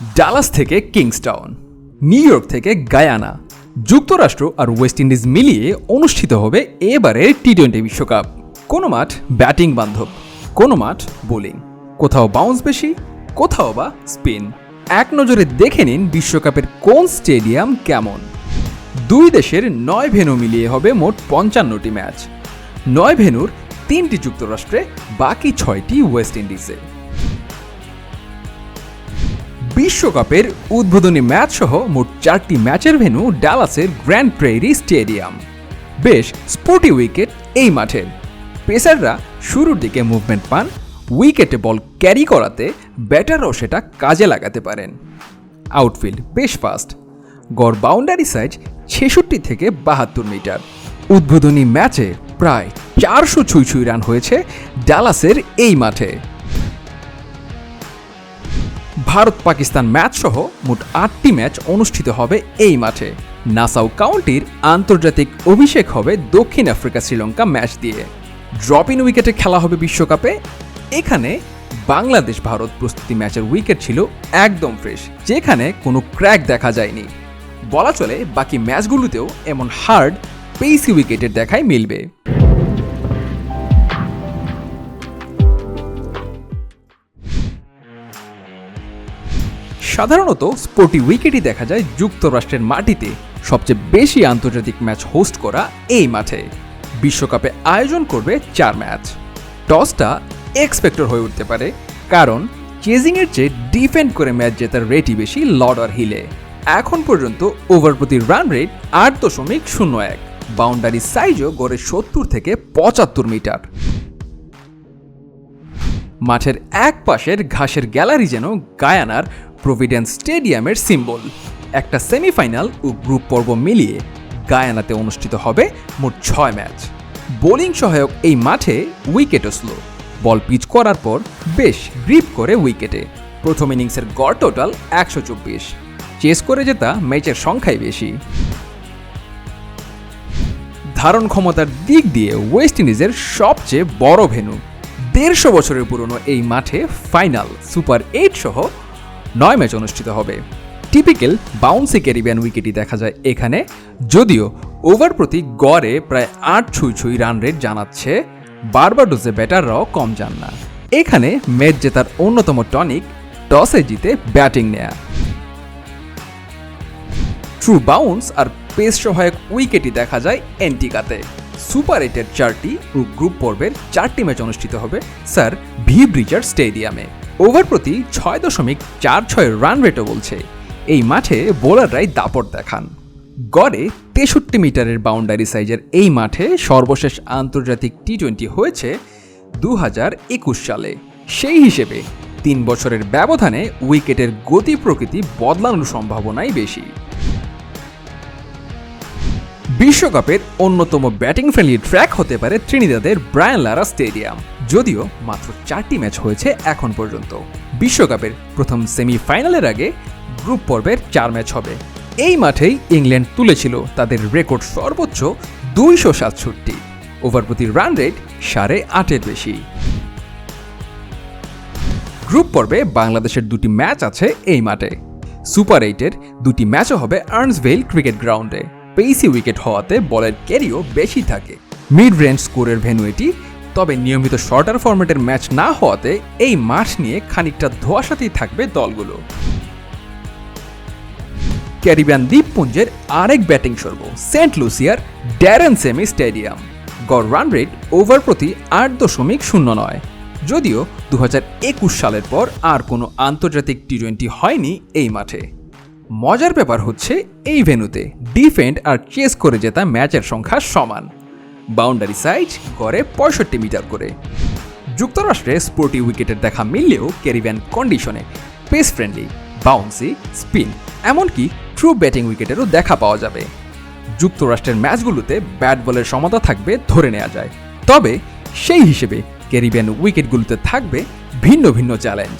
Dallas থেকে কিংস্টাউন new York থেকে গায়ানা যুক্তরাষ্ট্র আর ওয়েস্ট ইন্ডিজ মিলিয়ে অনুষ্ঠিত হবে এবারের টি টোয়েন্টি বিশ্বকাপ। কোনো মাঠ ব্যাটিং বান্ধব, কোনো মাঠ বোলিং কোথাও বাউন্স বেশি, কোথাও বা স্পিন এক নজরে দেখে নিন বিশ্বকাপের কোন স্টেডিয়াম কেমন। দুই দেশের নয় ভেনু মিলিয়ে হবে মোট পঞ্চান্নটি ম্যাচ নয় ভেনুর তিনটি যুক্তরাষ্ট্রে, বাকি ছয়টি ওয়েস্ট ইন্ডিজে বিশ্বকাপের উদ্বোধনী ম্যাচ সহ মোট চারটি ম্যাচের ভেন্যু ডালাসের গ্র্যান্ড প্রেরি স্টেডিয়াম। বেশ স্পোর্টি উইকেট এই মাঠের পেসাররা শুরুর দিকে মুভমেন্ট পান, উইকেটে বল ক্যারি করাতে ব্যাটারও সেটা কাজে লাগাতে পারেন। আউটফিল্ড বেশ ফাস্ট। গড় বাউন্ডারি সাইজ ছেষট্টি থেকে বাহাত্তর মিটার। উদ্বোধনী ম্যাচে প্রায় চারশো ছুঁই ছুঁই রান হয়েছে ডালাসের এই মাঠে। ভারত পাকিস্তান ম্যাচ সহ মোট আটটি ম্যাচ অনুষ্ঠিত হবে এই মাঠে। নাসাউ কাউন্টির আন্তর্জাতিক অভিষেক হবে দক্ষিণ আফ্রিকা শ্রীলঙ্কা ম্যাচ দিয়ে। ড্রপ ইন উইকেটে খেলা হবে বিশ্বকাপে। এখানে বাংলাদেশ ভারত প্রস্তুতি ম্যাচের উইকেট ছিল একদম ফ্রেশ, যেখানে কোনো ক্র্যাক দেখা যায়নি। বলা চলে বাকি ম্যাচগুলোতেও এমন হার্ড, পেসি উইকেটের দেখাই মিলবে। সাধারণত স্পোর্টি উইকেটই দেখা যায় যুক্তরাষ্ট্রের মাটিতে। সবচেয়ে বেশি আন্তর্জাতিক ম্যাচ হোস্ট করা এই মাঠে। বিশ্বকাপে আয়োজন করবে চার ম্যাচ টসটা এক্সপেক্টর হয়ে উঠতে পারে, কারণ চেজিংয়ের চেয়ে ডিফেন্ড করে ম্যাচ জেতার রেটই বেশি লর্ডার হিলে। এখন পর্যন্ত ওভার প্রতি রান রেট আট দশমিক শূন্য এক। বাউন্ডারি সাইজও গড়ে সত্তর থেকে পঁচাত্তর মিটার। মাঠের এক পাশের ঘাসের গ্যালারি যেন গায়ানার প্রভিডেন্স স্টেডিয়ামের সিম্বল একটা সেমিফাইনাল ও গ্রুপ পর্ব মিলিয়ে গায়ানাতে অনুষ্ঠিত হবে মোট ছয় ম্যাচ বোলিং সহায়ক এই মাঠে উইকেটও স্লো বল পিচ করার পর বেশ গ্রিপ করে উইকেটে প্রথম ইনিংসের গড় টোটাল একশো চব্বিশ। চেস করে জেতা ম্যাচের সংখ্যাই বেশি। ধারণ ক্ষমতার দিক দিয়ে ওয়েস্ট ইন্ডিজের সবচেয়ে বড় ভেন্যু। দেড়শো বছরের পুরনো এই মাঠে ফাইনাল সুপার এইট সহ নয় ম্যাচ অনুষ্ঠিত হবে। টিপিক্যাল বাউন্সি ক্যারিবিয়ান উইকেটই দেখা যায় এখানে। যদিও ওভার প্রতি গড়ে প্রায় আট ছুঁই ছুঁই রান রেট জানাচ্ছে বারবাডোজে ব্যাটাররাও কম যান না। এখানে ম্যাচ জেতার অন্যতম টনিক টসে জিতে ব্যাটিং নেয়া। ট্রু বাউন্স আর পেস সহায়ক উইকেটই দেখা যায় এন্টিকাতে সুপার এইটের চারটি গ্রুপ পর্বের চারটি ম্যাচ অনুষ্ঠিত হবে স্যার ভি ব্রিজার স্টেডিয়ামে। ওভার প্রতি ছয় দশমিক চার ছয় রান রেটও বলছে। এই মাঠে বোলাররাই দাপট দেখান। গড়ে তেষট্টি মিটারের বাউন্ডারি সাইজের এই মাঠে সর্বশেষ আন্তর্জাতিক টি টোয়েন্টি হয়েছে দু হাজার একুশ সালে। সেই হিসেবে তিন বছরের ব্যবধানে উইকেটের গতি প্রকৃতি বদলানোর সম্ভাবনাই বেশি। বিশ্বকাপের অন্যতম ব্যাটিং ফ্রেন্ডলি ট্র্যাক হতে পারে ত্রিনিদাদের ব্রায়ান লারা স্টেডিয়াম। যদিও মাত্র চারটি ম্যাচ হয়েছে এখন পর্যন্ত। বিশ্বকাপের প্রথম সেমিফাইনালের আগে গ্রুপ পর্বের চার ম্যাচ হবে। এই মাঠেই ইংল্যান্ড তুলেছিল তাদের রেকর্ড সর্বোচ্চ দুইশো সাতষট্টি। ওভার প্রতি রান রেট সাড়ে আটের বেশি। গ্রুপ পর্বে বাংলাদেশের দুটি ম্যাচ আছে এই মাঠে। সুপার এইটের দুটি ম্যাচও হবে আর্নসভেল ক্রিকেট গ্রাউন্ডে। পেসি উইকেট হওয়াতে বলের ক্যারিও বেশি থাকে। মিড রেঞ্জ স্কোরের ভেন্যু এটি তবে নিয়মিত শর্টার ফরম্যাটের ম্যাচ না হওয়াতে এই মাঠ নিয়ে খানিকটা ধোয়াশাতেই থাকবে দলগুলো। ক্যারিবিয়ান দ্বীপপুঞ্জের আরেক ব্যাটিং স্বর্গ সেন্ট লুসিয়ার ড্যারেন সেমি স্টেডিয়াম। গড় রান রেট ওভার প্রতি আট দশমিক শূন্য নয়। যদিও দু হাজার একুশ সালের পর আর কোনো আন্তর্জাতিক টি টোয়েন্টি হয়নি এই মাঠে। মজার ব্যাপার হচ্ছে এই ভেন্যুতে ডিফেন্ড আর চেস করে জেতা ম্যাচের সংখ্যা সমান। বাউন্ডারি সাইজ গড়ে পঁয়ষট্টি মিটার করে। যুক্তরাষ্ট্রে স্পোর্টি উইকেটের দেখা মিললেও ক্যারিবিয়ান কন্ডিশনে পেস ফ্রেন্ডলি, বাউন্সি, স্পিন, এমনকি ট্রু ব্যাটিং উইকেটেরও দেখা পাওয়া যাবে। যুক্তরাষ্ট্রের ম্যাচগুলোতে ব্যাট বলের সমতা থাকবে ধরে নেওয়া যায়। তবে সেই হিসেবে ক্যারিবিয়ান উইকেটগুলোতে থাকবে ভিন্ন ভিন্ন চ্যালেঞ্জ।